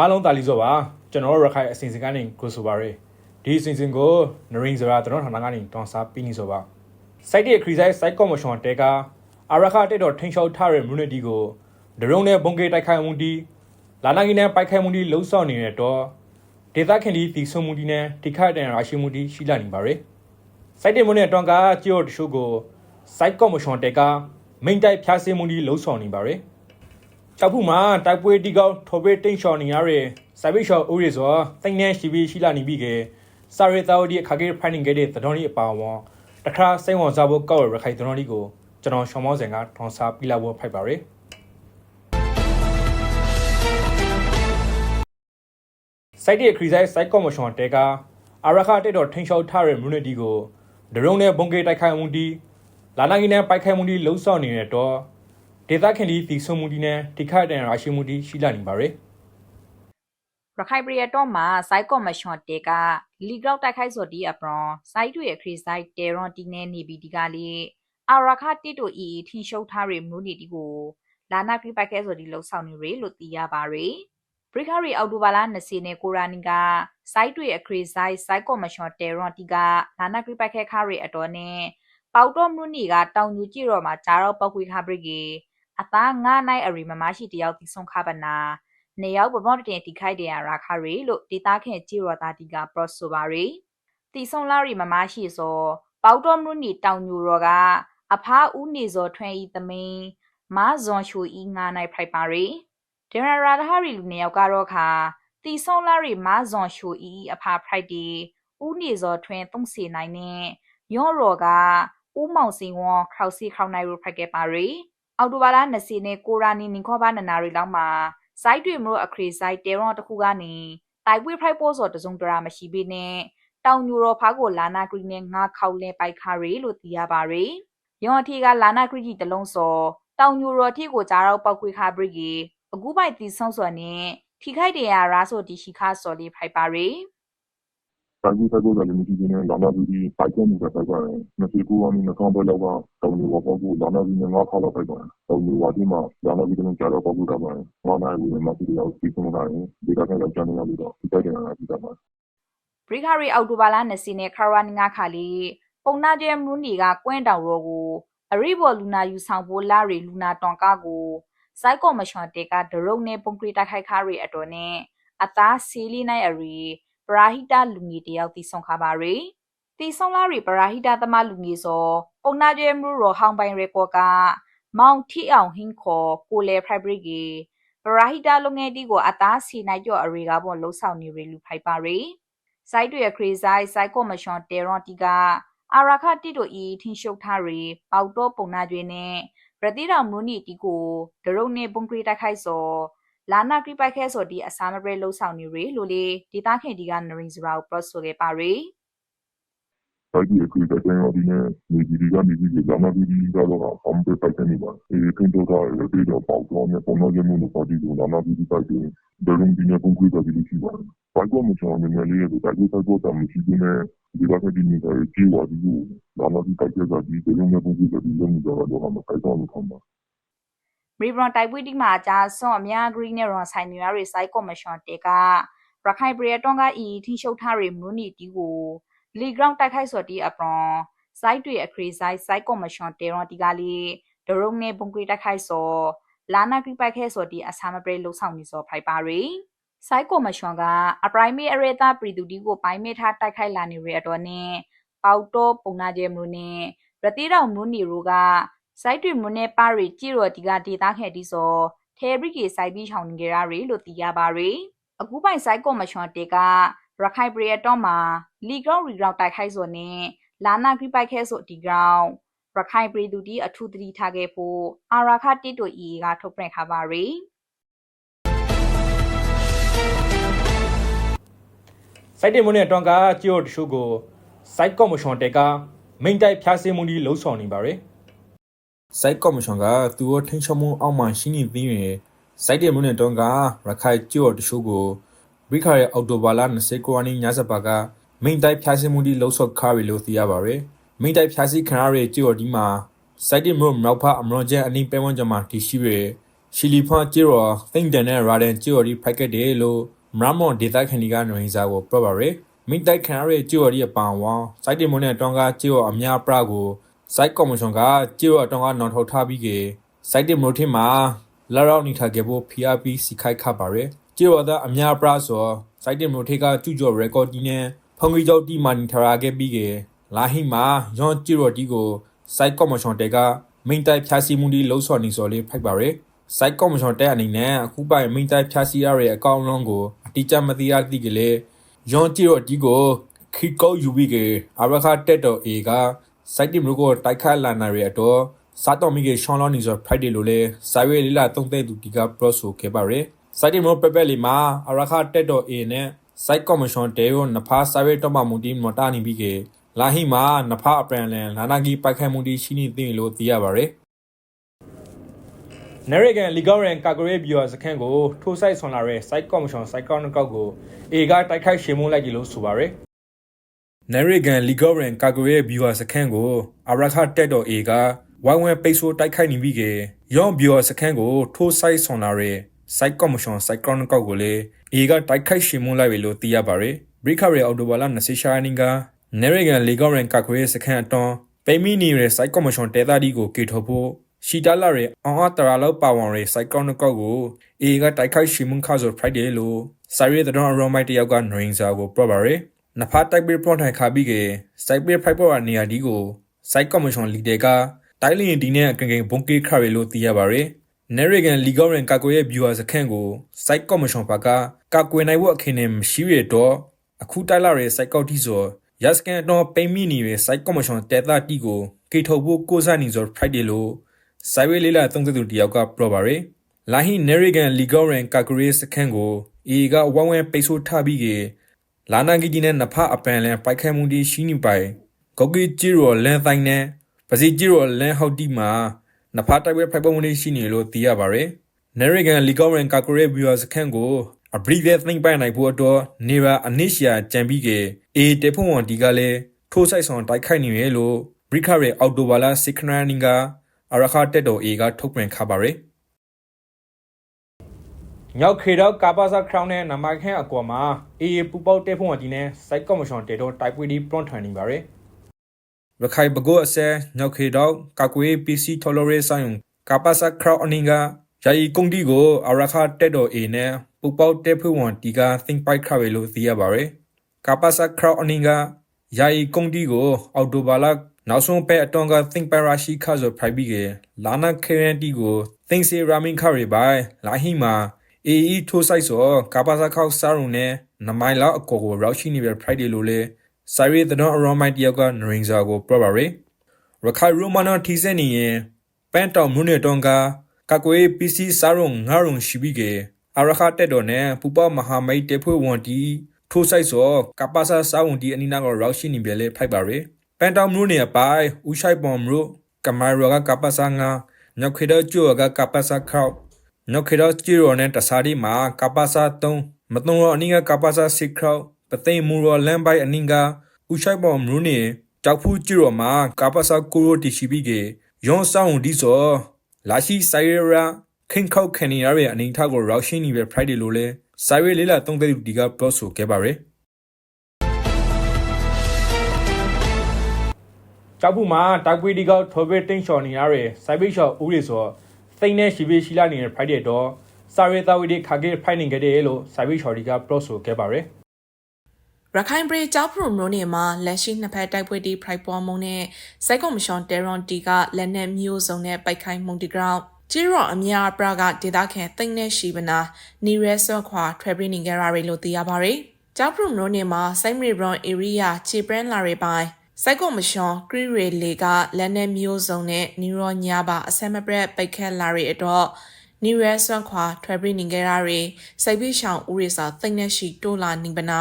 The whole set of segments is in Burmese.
အားလုံးတာလီစောပါကျွန်တော်တို့ရခိုင်အစီအစဉ်ကနေကိုဆိုပါရယ်ဒီအစီအစဉ်ကိုနရင်းစရာကျွန်တော်ဌာနကနေတောင်းစားပြီးနေဆိုပါစိုက်တဲ့ခရီးဆိုင်စိုက်ကော်မရှင်တဲကအရခတက်တော်ထိန်လျှောက်ထားတဲ့ community ကိုဒရုန်းနဲ့ဘုံကေတိုက်ခိုက်မှုတီလာနာကင်းနဲ့ပိုက်ခိုက်မှုတီလှုပ်ဆောင်နေတဲ့တော့ဒေသခင်ဒီတီဆုံမှုတီနဲ့တိခိုက်တဲ့ရာရှိမှုတီရှိလာနေပါရယ်စိုက်တဲ့မွန်းနဲ့တောင်းကကြေော်တရှုကိုစိုက်ကော်မရှင်တဲကမိန်တိုက်ဖျားစင်းမှုတီလှုပ်ဆောင်နေပါရယ် ကျောက်ဖူမှာတိုက်ပွဲတီကောက်ထော်ပေးတိန့်လျှော်နေရတဲ့စိုက်ပိရှော်ဦးရီဆိုတိန့်နေရှိပြီးရှိလာနေပြီကစာရီတာဝဒီအခါကေဖိုင်နင်းခဲ့တဲ့သတော်ကြီးအပါအဝင်တခါစိတ်ဝင်စားဖို့ကောက်ရခိုင်သတော်ကြီးကိုကျွန်တော်ရှောင်းမောစင်ကထွန်စားပြလာဖို့ဖိုက်ပါရယ်စိုက်တဲ့ခရီးဆိုင်စိုက်ကော်မရှင်တဲကအရခတက်တော်ထိန်လျှောက်ထားတဲ့ community ကိုဒရုန်းနဲ့ဘုံကေတိုက်ခိုက်မှုတီလာနာကင်းနဲ့ပိုက်ခိုက်မှုတီလှုပ်ဆောင်နေတဲ့တော့ ဒေသခင်ဒီတီဆုံမှုတီနဲ့တိခိုက်တဲ့ရာရှိမှုတီရှိလာနေပါရယ်ရခိုင်ပြည်တော်မှာစိုက်ကော်မရှင်တေကလီဂရောက်တိုက်ခိုက်ဆိုဒီအပရွန်စိုက်တွေခရစ်စိုက်တေရွန်တီနေနေပြီးဒီကလေးအရခတိတိုအီထင်းရှုပ်ထားရမလို့နေဒီကိုလာနာခရိပိုက်ခဲဆိုဒီလှုပ်ဆောင်နေရလို့သိရပါရယ်ဘရိခရီအော်တိုဘာလာ20နဲ့ကိုရာနီကစိုက်တွေအခရစ်စိုက်စိုက်ကော်မရှင်တေရွန်တီကလာနာခရိပိုက်ခဲခါရအတော်နဲ့ပေါတော့မလို့နေကတောင်ညူကြည့်တော့မှာဂျာတော့ပောက်ခွေခါပရိကေ အသားငါနိုင်အရီမမရှိတယောက်တိဆုံးခပါနာနေရောက်ပမော့တင်တီခိုက်တဲ့ရာခါရီလို့ဒေတာခင်ကြည်ရတာတီကပရော့ဆိုပါရီတီဆုံလာရီမမရှိစောပေါတော်မလို့နီတောင်ညူရောကအဖားဦးနေစောထွန်းဤသမင်းမာဇွန်ချူဤငါနိုင်ဖိုက်ပါရီဒေရရာဒဟာရီလူနေရောက်ကတော့ခါတီဆုံလာရီမာဇွန်ချူဤအဖာဖိုက်တီဦးနေစောထွန်းသုံးစီနိုင်နဲ့ရော့ရောကဦးမောင်စင်ဝါခေါစီခေါနိုင်ရဖိုက်ခဲ့ပါရီ အော်တိုဘာလာ20နဲ့ကိုရာနီနင်ခေါဘာနနာရီလောက်မှာစိုက်တွေမလို့အခရီစိုက်တဲရောတစ်ခုကနေတိုက်ပွေဖိုက်ပို့စောတစုံတရာမရှိပေနဲ့တောင်ညူရောဖားကိုလာနာဂရီနဲ့ငါခေါလဲပိုက်ခါရီလို့သိရပါရယ်။ရောင်အထီကလာနာဂရီကြီးတလုံးစောတောင်ညူရောအထီကိုကြားတော့ပောက်ခွေခါပရိကြီးအခုပိုက်တီဆုံစောနဲ့ထိခိုက်တယ်ရာရာဆိုတီရှိခါစောလေးဖိုက်ပါရယ်။ တိုက်ကြီးတိုက်ပေါ်တယ်မရှိသေးနဲ့လာနာပြီးပိုက်ကနေပဲ ပိုက်ပါတယ်။နှစ်ကူကနေနှစ်ကောင်ပဲလောက်က တောင်ယူဘောကိုလာနာပြီးငါးခါလောက် ပိုက်ပါတယ်။တောင်ယူဝါဒီမှာလာနာပြီးတော့ကြာတော့ ပေါက်တာပါတယ်။ငါးနိုင်ဘူးမရှိတော့ပြီးဆုံးတာရင်ဒီကနေ့တော့ကျန်နေရပြီးတော့ဒီတိုက်တယ်လာပြီးတော့ဘရိခရီအောက်တိုဘာလာ20နဲ့ခရဝနီငါခါလီပုံနာကျဲမူနီက ကွင်းတောင်ရောကို အရိဘော်လူနာယူဆောင်ဖို့ လာရီလူနာတွန်ကားကိုစိုက်ကော်မရှင်တေက ဒရုံနဲ့ပုံကရီတိုက်ခိုက်ခါရီအတော်နဲ့ အသားစီလီနိုင်အရီ ပရာဟိတလူငီတယောက်တီဆောင်ခါပါရီတီဆောင်လာရီပရာဟိတသမလူငီစောပုံနာကျဲမူရောဟောင်းပိုင်ရေကောကမောင်ထီအောင်ဟင်းခေါ်ကိုလေဖရိုက်ဘရီဂီပရာဟိတလုံငယ်တီကိုအသားစီနိုင်ကြော့အရီကပေါ်လှုပ်ဆောင်နေရီလူဖိုက်ပါရီစိုက်တွေခရီးဆိုင်စိုက်ကော်မရှင်တေရွန်တီကအာရခတိတို့ဤထင်းရှုပ်ထားရီပေါတော့ပုံနာတွေနဲ့ပတိတော်မူနီတီကိုဒရုံနေပုံကရီတိုက်ခိုက်စော လာနာကရိပိုက်ခဲစောဒီအစာမပရေလှုပ်ဆောင်နေရီလို့လေဒေတာခင်ဒီကနရင်စရာကိုပရော့ဆိုခဲ့ပါရီတိုက်ကြီးအခုတိုက်တယ်ရောဒီနေ့နေကြီးကနေပြီးလာနာပြီးတော့အမ်ပဲတိုက်နေပါအေးခင်တော့တော့ဒီတော့ပေါ့တော့မြေပုံတော့ကျမှုလို့ပါတီကိုလာနာပြီးတိုက်တယ်ဒရုံဒီနေ့ပုံကရီတိုက်ပြီးရှိပါတယ်။ဘိုက်ကောမချောင်းနေလေးကိုတိုက်ပြီးတိုက်တော့မရှိသေးနဲ့ဒီကနေ့ဒီနေ့ကြီးဝါဒီကိုလာနာပြီးတိုက်ကြပြီးဒရုံနဲ့ပုံကရီတိုက်ပြီးလုံးကြတော့တော့မတိုက်တော့ဘူးခမ်းပါ ရီဘရွန်တိုက်ပွေးတိမှာအကြဆွန်အများဂရီနဲ့ရွန်ဆိုင်နေရရီစိုက်ကော်မရှင်တေကရခိုင်ပရီတွန်ကဤထင်းရှုပ်ထားရီမူနီတီကိုလီဂရောင်းတိုက်ခိုက်စော်တီအပရွန်စိုက်တွေအခရီစိုက်စိုက်ကော်မရှင်တေရွန်တီကလေးဒရုံနဲ့ပုံကရီတိုက်ခိုက်စောလာနာကရီပိုက်ခဲစော်တီအဆာမပရေလှုပ်ဆောင်နေစောဖိုက်ပါရီစိုက်ကော်မရှင်ကအပရိုင်မေအရေတာပရီတူတီကိုပိုင်းမေထားတိုက်ခိုက်လာနေရအတော်နဲ့ပေါတော့ပုံနာကျဲမလို့နဲ့ရတိတော်မူနီရိုက စိုက်တွေမွနဲ့ပါရီကြည်ရော်ဒီကဒေတာခဲ့ဒီဆိုထဲဘရီကေစိုက်ပြီးချောင်းနေကြရရီလို့သိရပါရီအခုပိုင်စိုက်ကော်မရှင်တေကရခိုင်ပရီတော့မှာလီဂရောင်းရီဂရောင်းတိုက်ခိုက်ဆိုနဲ့လာနာဂရိပိုက်ခဲဆိုဒီဂရောင်းရခိုင်ပရီသူတီအထူးတတိထားခဲ့ဖို့အာရာခတိတိုအီကထုတ်ပြန်ခါပါရီစိုက်တဲ့မွန်းနဲ့တောင်းကကြေော်တရှုကိုစိုက်ကော်မရှင်တဲကမိန်တိုက်ဖျားစင်းမှုတီလှုပ်ဆောင်နေပါရယ် စိုက်ကော်မရှင်ကသူ့ထိန်ချမှုအောက်မှာရှိနေသေးရင်စိုက်တဲ့မွန်းနဲ့တောင်းကရခိုင်ကြေော်တရှုကိုဘရိခရဲ့အော်တိုဘာလာ29ရက်နေ့ညစပါကမိန်တိုက်ဖျားစင်းမှုတီလှုပ်ဆော့ခါရီလို့သိရပါရယ်မိန်တိုက်ဖျားစီခနာရဲ့ကြေော်ဒီမှာစိုက်တဲ့မွန်းမြောက်ဖအမရွန်ကျန်အနည်းပဲဝန်းကျင်မှာတည်ရှိရယ်ရှီလီဖန်ကျေရောသိမ့်တန်နဲ့ရာဒန်ကျေရောဒီဖိုက်ကက်တယ်လို့မရမွန်ဒေတာခန်ဒီကနေစာကိုပြောပါရယ်မိတိုက်ခံရတဲ့ကျေရောဒီအပန်ဝါစိုက်တင်မွန်နဲ့တောင်ကကျေရောအများပရ ကိုစိုက်ကော်မရှင်ကကျေရောတောင်ကနော်ထောက်ထားပြီးကေစိုက်တင်မိုထင်မှာလာရောက်နေထားခဲ့ဖို့ PRP စီခိုက်ခပါရယ်ကျေရောသားအများပရဆိုစိုက်တင်မိုထေကကျူကျော်ရကော်ဒီနဲ့ဖုန်ကြီးကျောက်တီမာနီထရာခဲ့ပြီးကေလာဟိမာယွန်ကျေရောဒီကိုစိုက်ကော်မရှင်တဲကမိတိုက်ဖြာစီမှုဒီလှုပ်ဆော်နေစော်လေးဖိုက်ပါရယ်စိုက်ကော်မရှင်တဲ့အနေနဲ့အခုပိုင်မိန်တိုက်ဖြာစီရရဲ့အကောင့်လုံးကိုအတိအကျမသိရသည့်ကလေးယွန်တီရောဒီကိုခီကောယူပြီးကအရခတက်တော်အေက စိုက်တင်မျိုးကိုတိုက်ခတ်လာနာရဲ့တော့စားတော်မိကရှောင်းလောနီဆိုဖိုက်တယ်လို့လဲစာရွေးလေးလာတုံးတဲ့သူဒီကပရော့ဆိုခဲ့ပါရယ်စိုက်တင်မျိုးပပက်လီမှာအရခတက်တော်အေနဲ့စိုက်ကော်မရှင်တဲရောနဖာစာရွေးတော့မှမူတီမတာနေပြီးကလာဟိမှာနဖာအပရန်လန်လာနာဂီပိုက်ခိုင်မှုတီရှိနေသိလို့သိရပါရယ်နရဂန်လီဂေါရန်ကာဂရေးဘီယောစခန်းကိုထိုးဆိုင်ဆွန်လာတဲ့စိုက်ကော်မရှင်စိုက်ကောက်နကောက်ကိုအေကတိုက်ခိုက်ရှေမုန်းလိုက်ပြီလို့ဆိုပါရယ် နရဂန်လီဂေါရန်ကာဂရေးဘီယောစခန်းကိုအရခတက်တော်အေကဝိုင်းဝဲပိတ်ဆို့တိုက်ခိုက်နေပြီကေယောဘီယောစခန်းကိုထိုးဆိုင်ဆွန်လာတဲ့စိုက်ကော်မရှင်စိုက်ကောက်နကောက်ကိုလေအေကတိုက်ခိုက်ရှေမုန်းလိုက်ပြီလို့သိရပါရယ်ဘရိခရဲအော်တိုဘာလာ20ရှာနင်ကနရဂန်လီဂေါရန်ကာဂရေးစခန်းအတွန်းပိမီနီရဲ့စိုက်ကော်မရှင်တဲသားဒီကိုကေထုတ်ဖို့ရှီတာလာရဲ့အောင်အတရာလောက်ပါဝင်ရဲ့စိုက်ကောနကောက်ကိုအေကတိုက်ခိုက်ရှိမှုခါဆိုဖရိုက်တယ်လို့စာရဲတဲ့တော့အရောမိုက်တယောက်ကနရင်းစာကိုပြောပါရယ် နဖာတိုက်ပေးပွန်ထိုင်ခါပြီးကစိုက်ပေးဖိုက်ပေါ်နေရာဒီကိုစိုက်ကော်မရှင်လီဒဲကတိုင်းလင်းဒီနဲ့အကင်ကင်ဘုံကေခရလို့သိရပါရယ်နရဂန်လီဂေါရန်ကာကိုရဲ့ viewer စခန့်ကိုစိုက်ကော်မရှင်ဘကကာကွယ်နိုင်ဖို့အခင်းနဲ့မရှိရတော့အခုတိုက်လာရဲ့စိုက်ကောက်တီဆိုရစကန်တော့ပိမီနီရဲ့စိုက်ကော်မရှင်တဲတာတီကိုကေထုတ်ဖို့ကိုစားနေဆိုဖရိုက်တယ်လို့ဆိုင်ဝေးလေးလာသုံးသသူတယောက်ကပြောပါရယ်လာဟီနေရီဂန်လီဂေါရန်ကာဂရေးစခန်းကိုအေကဝမ်ဝမ်ပိတ်ဆို့ထားပြီးကေ လာနာဂီဂျီနဲ့နဖအပန်လန်ပိုက်ခဲမှုဒီရှိနေပိုင်ဂေါဂီဂျီရောလန်တိုင်းနဲ့ပစီဂျီရောလန်ဟောက်တီမှာနဖတိုက်ပွဲဖိုက်ပုံမှုဒီရှိနေလို့သိရပါရယ်နေရီဂန်လီဂေါရန်ကာဂရေးဘီယာစခန်းကိုအဘရီဗက်သိမ့်ပိုင်နိုင်ဖို့တော့နေရာအနစ်ရှာကြံပြီးကေအေတေဖုံဝန်ဒီကလည်းထိုးဆိုင်ဆောင်တိုက်ခိုက်နေရလို့ဘရိခရဲအော်တိုဘာလာစစ်ခနာနင်ကအရခတက်တော်အေကထုတ်ပြန်ခပါရယ် ညောက်ခေတော့ကာပါစာခရောင်းနဲ့နံပါတ်ခန့်အကွာမှာအေးပူပေါက်တဲ့ဖုံအကြီးနဲ့စိုက်ကော်မရှင်တေတော့တိုက်ပွဲဒီပရွန်ထွန်နေပါရယ်ရခိုင်ဘကိုအစဲညောက်ခေတော့ကာကွေး PC ထော်လိုရေးဆိုင်ကာပါစာခရောင်းအနင်းကယာယီကုန်းဒီကိုအရခတက်တော်အေနဲ့ပူပေါက်တဲ့ဖုံဝန်တီက think bike ခရယ်လို့သိရပါရယ်ကာပါစာခရောင်းအနင်းကယာယီကုန်းဒီကို အော်တိုဘာလာနောက်ဆုံးပဲအတွန်းက think parashi ခါဆိုဖိုက်ပြီးကလာနာခေရန်တီကို think say ramin ခရီပိုင်လာဟီမာ အေအီထိုးဆိုင်ဆိုကာပါစာခောက်စာရုံနဲ့နမိုင်လောက်အကောကိုရောက်ရှိနေပြ Friday လို့လေဆိုင်ရီတဲ့တော့အရောမိုင်တယောက်ကနရင်ဇာကိုပြပါရယ်ရခိုင်ရိုမန်တီစနေရင်ပန်တောင်မြို့နယ်တုန်းကကကွေး PC စာရုံငါရုံရှိပြီးကအာရခတက်တော်နဲ့ပူပမဟာမိတ်တေဖွေဝန်တီထိုးဆိုင်ဆိုကပါစာစာဝန်တီအနီနာကိုရောက်ရှိနေပြလေဖိုက်ပါရယ်ပန်တောင်မြို့နယ်ပိုင်ဥရှိုက်ပွန်မြို့ကမိုင်ရောကကပစာငါညောက်ခေဒကျိုကကပစာခောက် ညောက်ခေဒကျီရောနဲ့တစားဒီမှာကပစာ3မတုံရောအနည်းကကပစာ6ခောက်ပသိမ်မူရောလမ်းပိုင်အနည်းကဥရှိုက်ပွန်မြို့နယ်ကြောက်ဖူးကျီရောမှာကပစာကိုရိုတီရှိပြီးကယွန်ဆောင်ဒီဆိုလာရှိဆိုင်ရာခင်ခောက်ခန်နေရရဲ့အနေထားကိုရောက်ရှင်းနေပဲ Friday လို့လဲဆိုင်ဝေးလေးလာသုံးတဲ့ဒီကပြောဆိုခဲ့ပါရယ်ကြောက်ဘူးမှာတိုက်ပွေးဒီကောက်ထော်ဘဲတင်းချော်နေရတဲ့စိုက်ပိတ်ချော်ဦးရီဆို သိန်းနဲ့ရှိပေးရှိလာနေတဲ့ Friday တော့စာရေးသားဝီဒီခါကေဖိုင်နေကြတယ်လို့စိုက်ပိတ်ချော်ဒီကပြောဆိုခဲ့ပါရယ်ရခိုင်ပြည်ကြောက်ဖရုံမျိုးနေမှာလက်ရှိနှစ်ဖက်တိုက်ပွဲတီဖရိုက်ပွားမှုနဲ့စိုက်ကွန်မရှင်တေရွန်တီကလက်နက်မျိုးစုံနဲ့ပိုက်ခိုင်းမှုတီဂရောင်းကျီရော့အများပရာကဒေတာခံသိမ့်နဲ့ရှိပနာနီရဲဆော့ခွာထရပရီနင်ဂရာရီလို့သိရပါဗျ။ကြောက်ဖရုံမျိုးနေမှာစိုက်မရီဘရွန်ဧရိယာခြေပရန်လာရီပိုင်း စိုက်ကွန်မရှင်ကရီရီလေကလက်နက်မျိုးစုံနဲ့နီရောညာပါအဆက်မပြတ်ပိတ်ခတ်လာရီအတော့နီရဲဆွန်ခွာထရပရီနင်ဂရာရီစိုက်ပြီးရှောင်းဦးရီစာသိမ့်နဲ့ရှိတိုးလာနေပနာ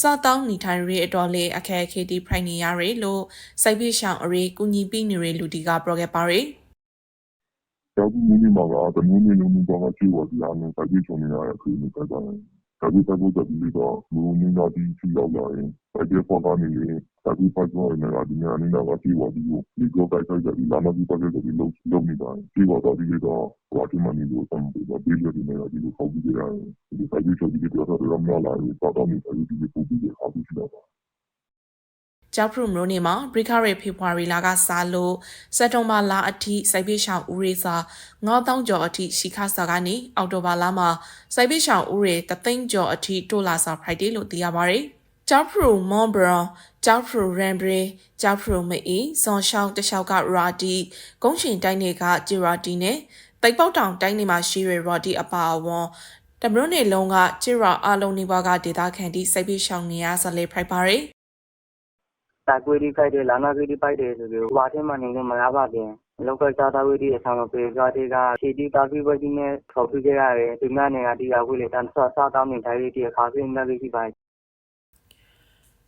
စားတောင်းနေထိုင်ရေးအတော်လေးအခက်အခဲတီဖိုင်နေရရလို့စိုက်ပြရှောင်းအရေးကုညီပြီးနေရလူတီကပြောခဲ့ပါရယ်ကျောင်းမင်းကြီးမှာကတမင်းမင်းလုံးတော့ကြည့်ပါဒီအားနဲ့တိုက်ပြီးချုံနေရတဲ့အခါမျိုးပဲ ဒါပေမဲ့တိုက်ဖို့တက် ပြီးတော့လူမင်းသားဒီချီရောက်လာရင်တိုက်ပြပေါ်ကနေရင်တစာပြီးပိုက်တော့နေတာဒီနေ့အနေနဲ့ကပြေပါပြီးဒီကော တိုက်ခိုက်တယ်လာမပြီးပတ်သက်တယ်လို့လုပ်နေပါတယ်ပြေပါတော့ဒီတော့ဟိုအတိမနီလို့တမ်းပြီးတော့ပြီးရတယ်နေတာဒီလိုပေါ့ပြီးရတယ်ဒီစာပြီးချုပ်ပြီးတော့တော့မလာဘူးတော့တော့ဒီပို့ပြီးတော့အခုရှိတော့ ကျောက်ဖရုံမျိုးနေမှာဘရိခရဲဖေဖော်ဝါရီလကစားလို့စက်တုံဘာလအထိစိုက်ပိရှောင်ဦးရေစာ9000ကျော်အထိရှိခါစာကနေအောက်တိုဘာလမှာစိုက်ပိရှောင်ဦးရေ3သိန်းကျော်အထိတိုးလာစာ Friday လို့သိရပါတယ်။ကျောက်ဖရုံမွန်ဘရောင်ကျောက်ဖရုံရန်ဘရီကျောက်ဖရုံမအီဇွန်ရှောင်းတလျှောက်ကရာဒီဂုံးရှင်တိုင်းတွေကဂျီရာဒီနဲ့တိတ်ပေါက်တောင်တိုင်းတွေမှာရှိရရာဒီအပါအဝန်တမရုံနေလုံးကဂျီရာအလုံးနေဘွားကဒေတာခန်တီစိုက်ပိရှောင်နေရဇလေး ဖိုက်ပါတယ်တိုက်ကွေးဒီဖိုက်တယ်လာနာကွေးဒီဖိုက်တယ်ဆိုပြီးဟွာထဲမှာနေလို့မရပါဘူးလောက်ကစားသားဝေးဒီအဆောင်ပေးကြတဲ့ကခြေတီကာဖီဘက်ကြီးနဲ့ထော်ပြကြရတယ်ဒီမနေ့ကဒီအဝေးလေတန်ဆော့စားတောင်းနေတိုင်းဒီအခါစင်းနေလေးရှိပါ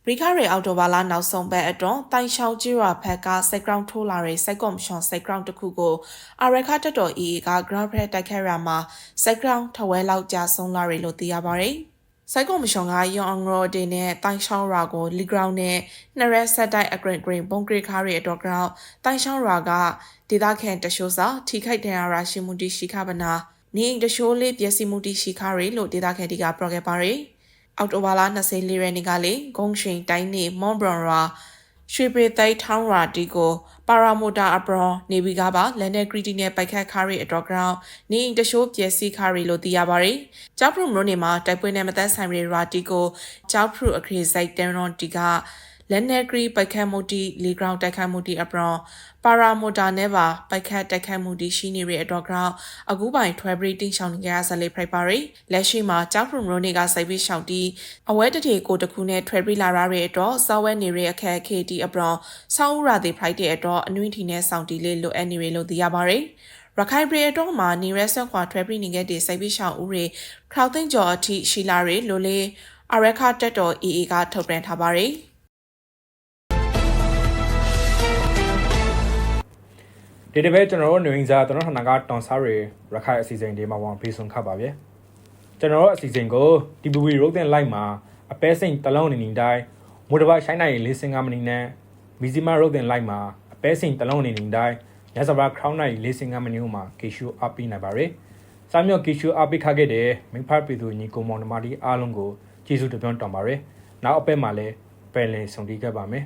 ဘရိခရဲအော်တိုဘာလာနောက်ဆုံးပတ်အတွန်းတိုင်ရှောင်းကြီးရွာဖက်ကစိုက်ဂရောင်းထိုးလာတဲ့စိုက်ကော်မရှင်စိုက်ဂရောင်းတစ်ခုကိုအာရခတက်တော် EA က ground press တိုက်ခတ်ရမှာစိုက်ဂရောင်းထဝဲလောက်ကြာဆုံးလာတယ်လို့သိရပါတယ်။ စိုက်ကော်မရှင်ကယောင်အောင်ရော်ဒေနဲ့တိုင်ရှောင်းရွာကိုလီဂရောင်းနဲ့နှစ်ရက်ဆက်တိုက်အဂရစ်ဂရင်းဘုံဂရစ်ခါရီအတော်ဂရောင်းတိုင်ရှောင်းရွာကဒေသခံတရှိုးစာထိခိုက်ဒဏ်ရာရရှိမှုတိရှိခပနာနေအိမ်တရှိုးလေးပျက်စီးမှုတိရှိခရီလို့ဒေသခံတွေကပြောခဲ့ပါတယ်။အောက်တိုဘာလ24ရက်နေ့ကလေဂုံရှင်တိုင်းနေမွန်ဘရွန်ရာ ရွှေပေသိုက်ထောင်းရာဒီကိုပါရာမိုတာအပရွန်နေဗီကပါလန်နယ်ဂရီတီနဲ့ပိုက်ခတ်ခါရီအတော်ဂရောင်းနေအိမ်တရှိုးပျက်စီးခါရီလို့သိရပါတယ်။ကျောက်ဖရုံမျိုးနေမှာတိုက်ပွဲနဲ့မသက်ဆိုင်ရီရာတီကိုကျောက်ဖရုအခရီစိုက်တန်ရွန်တီက လန်နယ်ဂရီပိုက်ခတ်မှုတီလီဂရောင်းတိုက်ခိုက်မှုတီအပရွန်ပါရာမိုတာနဲ့ပါပိုက်ခတ်တိုက်ခိုက်မှုတီရှိနေတဲ့အတော်ဂရောင်းအခုပိုင်ထွဲဘရီတင်းရှောင်းနေကြဆလေးဖရိုက်ပါရီလက်ရှိမှာကျောက်ဖရုံမျိုးနေကစိုက်ပြီးရှောင်းတီအဝဲတထေကိုတခုနဲ့ထွဲပြီးလာရတဲ့အတွက်စောဝဲနေရအခက်အခဲတီအပရောဆောင်းဥရာသေးဖိုက်တဲ့အတွက်အနွင်းထီနဲ့စောင့်တီလေးလိုအပ်နေရလို့သိရပါတယ်။ရခိုင်ပြည်အတွက်မှာနေရက်ဆက်ခွာထွဲပြီးနေခဲ့တဲ့စိုက်ပြီးရှောင်းဥတွေခရောက်သိန်းကျော်အထိရှိလာရလို့လေအရက်ခတက်တော် AA ကထုတ်ပြန်ထားပါတယ်။ ဒီတစ်ပတ်ကျွန်တော်တို့နေဝင်စားကျွန်တော်ဌာနကတွန်ဆာရီရခိုင်အစီအစဉ်ဒီမှာဝန်ဖေးဆုံးခတ်ပါဗျကျွန်တော်တို့အစီအစဉ်ကို TVB ရုပ်သင်လိုက်မှာအပဲစိန်တလုံးနေနေတိုင်းမိုတဘရှိုင်းနိုင်လေးစင်ကမနီနဲ့မီဇီမာရုပ်သင်လိုက်မှာအပဲစိန်တလုံးနေနေတိုင်းညစဘာခရောင်းနိုင်လေးစင်ကမနီမှာကေရှူအပီးနိုင်ပါရယ်စာမြော့ကေရှူအပီးခခဲ့တဲ့မိဖတ်ပြည်သူညီကုံမောင်နှမတီအားလုံးကိုကျေးဇူးတင်တောင်းပါရယ်နောက်အပဲမှာလည်းပယ်လင်ဆောင်တီးခဲ့ပါမယ်